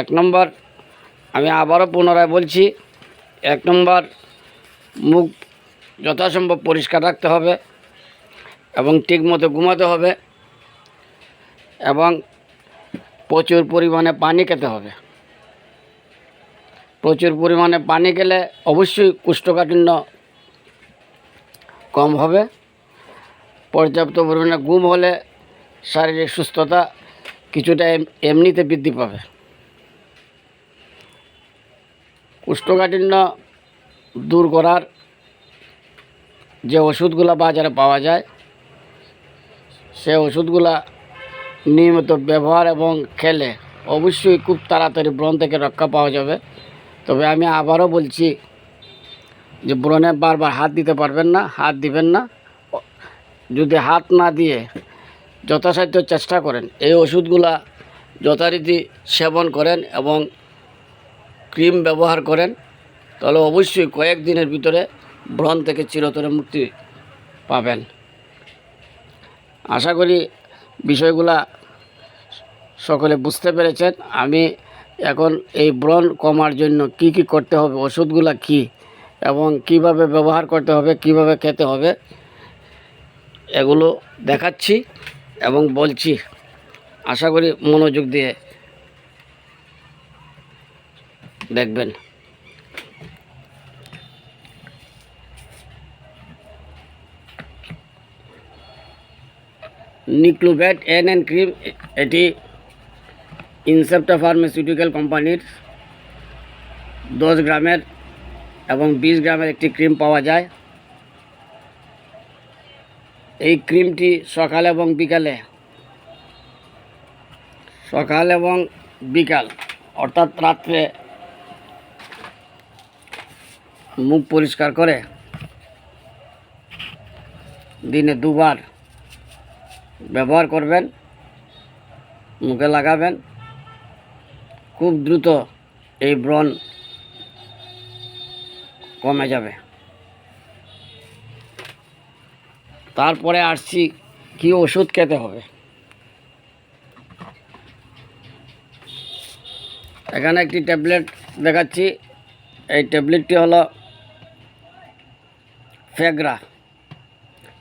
এক নম্বর, আমি আবারও পুনরায় বলছি, এক নম্বর, মুখ যথাসম্ভব পরিষ্কার রাখতে হবে এবং ঠিকমতো ঘুমাতে হবে এবং প্রচুর পরিমাণে পানি খেতে হবে। প্রচুর পরিমাণে পানি খেলে অবশ্যই কোষ্ঠকাঠিন্য কম হবে। পর্যাপ্ত পরিমাণে ঘুম হলে শারীরিক সুস্থতা কিছুটা এমনিতে বৃদ্ধি পাবে। কোষ্ঠকাঠিন্য দূর করার যে ওষুধগুলো বাজারে পাওয়া যায়, সে ওষুধগুলা নিয়মিত ব্যবহার এবং খেলে অবশ্যই খুব তাড়াতাড়ি ব্রণ থেকে রক্ষা পাওয়া যাবে। তবে আমি আবারও বলছি যে ব্রণে বারবার হাত দিতে পারবেন না, হাত দিবেন না। যদি হাত না দিয়ে যথাসাধ্য চেষ্টা করেন, এই ওষুধগুলা যথারীতি সেবন করেন এবং ক্রিম ব্যবহার করেন, তাহলে অবশ্যই কয়েকদিনের ভিতরে ব্রণ থেকে চিরতরে মুক্তি পাবেন। আশা করি বিষয়গুলা সকলে বুঝতে পেরেছেন। আমি এখন এই ব্রণ কমার জন্য কি কি করতে হবে, ওষুধগুলা কি, এবং কীভাবে ব্যবহার করতে হবে, কীভাবে খেতে হবে, এগুলো দেখাচ্ছি এবং বলছি। আশা করি মনোযোগ দিয়ে দেখবেন। নিক্লোভ্যাট এন এন ক্রিম, এটি ইনসেপ্টা ফার্মাসিউটিক্যাল কোম্পানির দশ গ্রামের এবং বিশ গ্রামের একটি ক্রিম পাওয়া যায়। এই ক্রিমটি সকাল এবং বিকালে, সকাল এবং বিকাল, অর্থাৎ রাত্রে মুখ পরিষ্কার করে দিনে দুবার ব্যবহার করবেন, মুখে লাগাবেন। খুব দ্রুত এই ব্রণ কমে যাবে। তারপরে আসছি, কি ওষুধ খেতে হবে? এখানে একটি ট্যাবলেট দেখাচ্ছি। এই ট্যাবলেটটি হলো ফেগ্রা।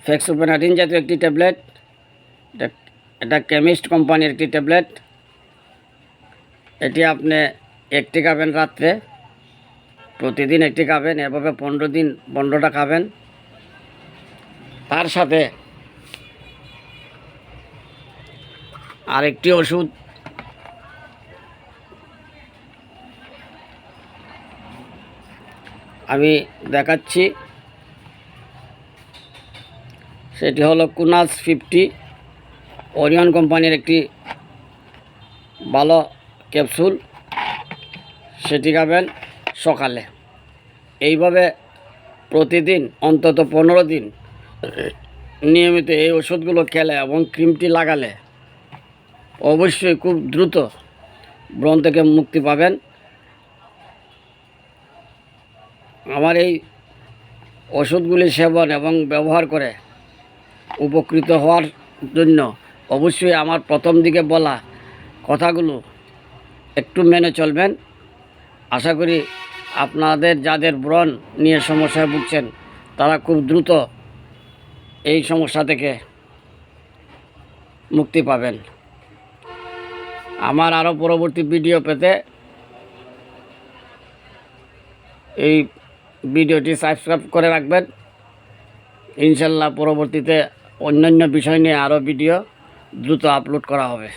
ফেক্সোপেনাটিন জাতীয় একটি ট্যাবলেট। এটা এটা কেমিস্ট কোম্পানির একটি ট্যাবলেট। এটি আপনি একটি খাবেন রাত্রে, প্রতিদিন একটি খাবেন, এভাবে পনেরো দিন, পনেরোটা খাবেন। তার সাথে আরেকটি ওষুধ। আমি দেখাচ্ছি। সেটি হলো কুনাস ফিফটি ওরিয়ন কোম্পানির একটি ভালো ক্যাপসুল। সেটি খাবেন সকালে। এইভাবে প্রতিদিন, অন্তত পনেরো দিন নিয়মিত এই ওষুধগুলো খেলে এবং ক্রিমটি লাগালে অবশ্যই খুব দ্রুত ব্রণ থেকে মুক্তি পাবেন। আমার এই ওষুধগুলি সেবন এবং ব্যবহার করে উপকৃত হওয়ার জন্য অবশ্যই আমার প্রথম দিকে বলা কথাগুলো একটু মেনে চলবেন। আশা করি আপনাদের যাদের ব্রণ নিয়ে সমস্যায় ভুগছেন, তারা খুব দ্রুত এই সমস্যা থেকে মুক্তি পাবেন। আমার আরও পরবর্তী ভিডিও পেতে এই ভিডিওটি সাবস্ক্রাইব করে রাখবেন। ইনশাল্লাহ পরবর্তীতে অন্যান্য বিষয় নিয়ে আরও ভিডিও দ্রুত আপলোড করা হবে।